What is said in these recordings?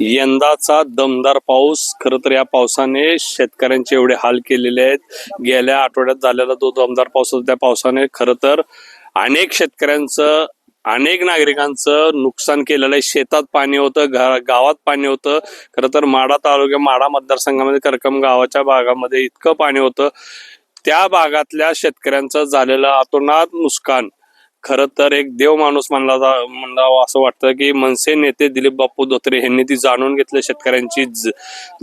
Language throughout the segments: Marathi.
यंदाचा दमदार पाऊस. खरं तर या पावसाने शेतकऱ्यांचे एवढे हाल केलेले आहेत. गेल्या आठवड्यात झालेला जो दमदार पाऊस होता त्या पावसाने खर तर अनेक शेतकऱ्यांचं अनेक नागरिकांचं नुकसान केलेलं आहे. शेतात पाणी होतं घा- गावात पाणी होतं. खरं तर माडा तालुक्या माडा मतदारसंघामध्ये करकम गावाच्या भागामध्ये इतकं पाणी होतं. त्या भागातल्या शेतकऱ्यांचं झालेलं अतोनात नुकसान. खर तर एक देव माणूस म्हणला जा- असं वाटतं की मनसे नेते दिलीप बापू धोत्रे यांनी ती जाणून घेतलं शेतकऱ्यांची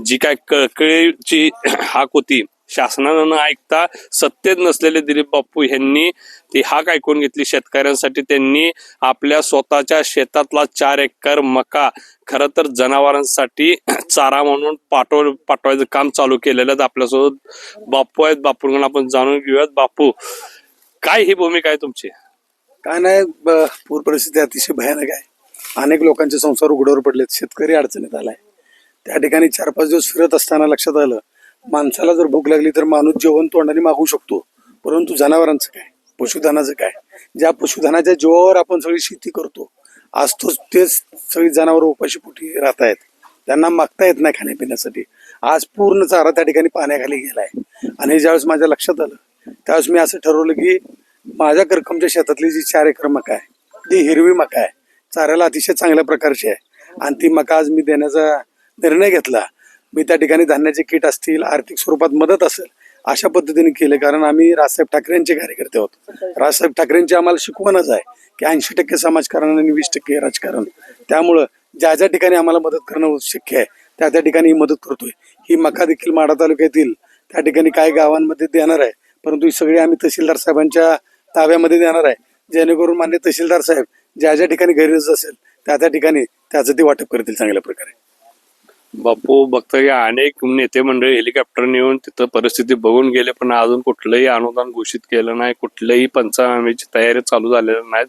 जी काय कळकळीची हाक होती. शासनानं न ऐकता सत्तेत नसलेले दिलीप बापू यांनी ती हाक ऐकून घेतली. शेतकऱ्यांसाठी त्यांनी आपल्या स्वतःच्या शेतातला चार एकर मका खरं तर जनावरांसाठी चारा म्हणून पाठव पाठवायचं काम चालू केलेलं आहे. आपल्यासोबत बापू आहेत. बापूंकडून आपण जाणून घेऊयात. बापू काय ही भूमिका आहे तुमची? काय नाही ब- पूर परिस्थिती अतिशय भयानक आहे. अनेक लोकांचे संसार उघड्यावर पडलेत शेतकरी अडचणीत आलाय. त्या ठिकाणी चार पाच दिवस फिरत असताना लक्षात आलं माणसाला जर भूक लागली तर माणूस जेवण तोंडाने मागू शकतो. परंतु जनावरांचं काय? पशुधनाचं काय? ज्या पशुधनाच्या जीवावर आपण सगळी शेती करतो आज तो तेच सगळी जनावर उपाशी पोटी राहत आहेत त्यांना मागता येत नाही खाण्यापिण्यासाठी. आज पूर्ण चारा त्या ठिकाणी पाण्याखाली गेलाय. आणि ज्यावेळेस माझ्या लक्षात आलं त्यावेळेस मी असं ठरवलं की माझ्या करकमच्या शेतातली जी चार एकर मका आहे ती हिरवी मका आहे. चाऱ्याला अतिशय चांगल्या प्रकारची आहे. आणि ती मका आज मी देण्याचा निर्णय घेतला. मी त्या ठिकाणी धान्याचे किट असतील आर्थिक स्वरूपात मदत असेल अशा पद्धतीने केले. कारण आम्ही राजसाहेब ठाकरेंचे कार्यकर्ते आहोत. राजसाहेब ठाकरेंची आम्हाला शिकवणच आहे की ऐंशी टक्के समाजकारण आणि वीस टक्के राजकारण. त्यामुळं ज्या ज्या ठिकाणी आम्हाला मदत करणं शक्य आहे त्या त्या ठिकाणी ही मदत करतोय. ही मका देखील माडा तालुक्यातील त्या ठिकाणी काही गावांमध्ये देणार आहे. परंतु ही सगळी आम्ही तहसीलदार साहेबांच्या ताब्यामध्ये देणार आहे. जेणेकरून मान्य तहसीलदार साहेब ज्या ज्या ठिकाणी गरज असेल त्या त्या ठिकाणी त्याचं ते वाटप करतील चांगल्या प्रकारे. बापू बघतोय की अनेक नेते मंडळी हेलिकॉप्टर नेऊन तिथं परिस्थिती बघून गेले पण अजून कुठलंही अनुदान घोषित केलं नाही कुठलंही पंचनाम्याची तयारी चालू झालेल्या नाहीत.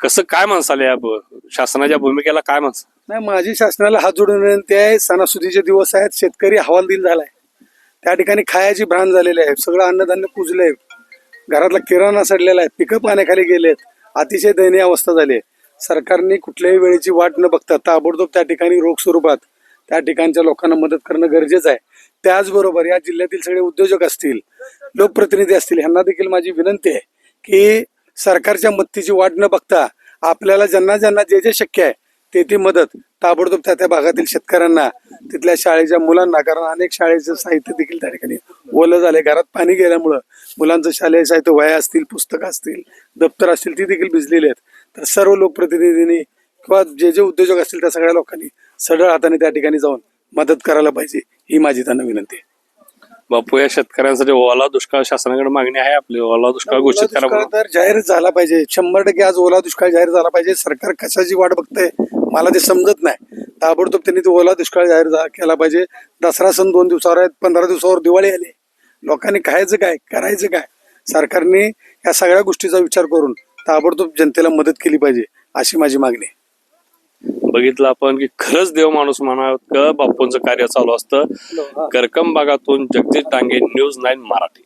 कसं काय म्हणसाल या शासनाच्या भूमिकेला काय म्हणसाल? नाही माझी शासनाला हात जोडून विनंती आहे सणासुदीचे दिवस आहेत शेतकरी हवालदिल झालाय. त्या ठिकाणी खायाची भ्रांत झालेली आहे सगळं अन्नधान्य कुजलंय. घरातला किराणा सडलेला आहे पिकं पाण्याखाली गेलेत अतिशय दयनीय अवस्था झाली आहे. सरकारने कुठल्याही वेळेची वाट न बघता ताबडतोब त्या ठिकाणी रोख स्वरूपात त्या ठिकाणच्या लोकांना मदत करणं गरजेचं आहे. त्याचबरोबर या जिल्ह्यातील सगळे उद्योजक असतील लोकप्रतिनिधी असतील ह्यांना देखील माझी विनंती आहे की सरकारच्या मदतीची वाट न बघता आपल्याला ज्यांना ज्यांना जे जे शक्य आहे ते ती मदत ताबडतोब त्या त्या भागातील शेतकऱ्यांना तिथल्या शाळेच्या मुलांना कारण अनेक शाळेचं साहित्य देखील त्या ठिकाणी ओलं झालंय. घरात पाणी गेल्यामुळं मुलांचं शालेय साहित्य वह्या असतील पुस्तकं असतील दप्तर असतील ती देखील भिजलेली आहेत. तर सर्व लोकप्रतिनिधींनी किंवा जे जे उद्योजक असतील त्या सगळ्या लोकांनी सढळ हाताने त्या ठिकाणी जाऊन मदत करायला पाहिजे ही माझी त्यांना विनंती आहे. बापू या शेतकऱ्यांसाठी ओला दुष्काळ शासनाकडे मागणी आहे आपली. ओला दुष्काळ घोषित करा. तर जाहीर झाला पाहिजे. शंभर टक्के आज ओला दुष्काळ जाहीर झाला पाहिजे. सरकार कशाची वाट बघतंय? मला ते समजत नाही. ताबडतोब त्यांनी तो ओला दुष्काळ जाहीर केला पाहिजे. दसरा सण दोन दिवसावर आहेत पंधरा दिवसावर दिवाळी आली. लोकांनी खायचं काय करायचं काय? सरकारने या सगळ्या गोष्टीचा विचार करून ताबडतोब जनतेला मदत केली पाहिजे अशी माझी मागणी आहे. बघितलं आपण की खरंच देव माणूस म्हणा बापूंचं कार्य चालू असतं. करकम भागातून जगदीश डांगे न्यूज नाईन मराठी.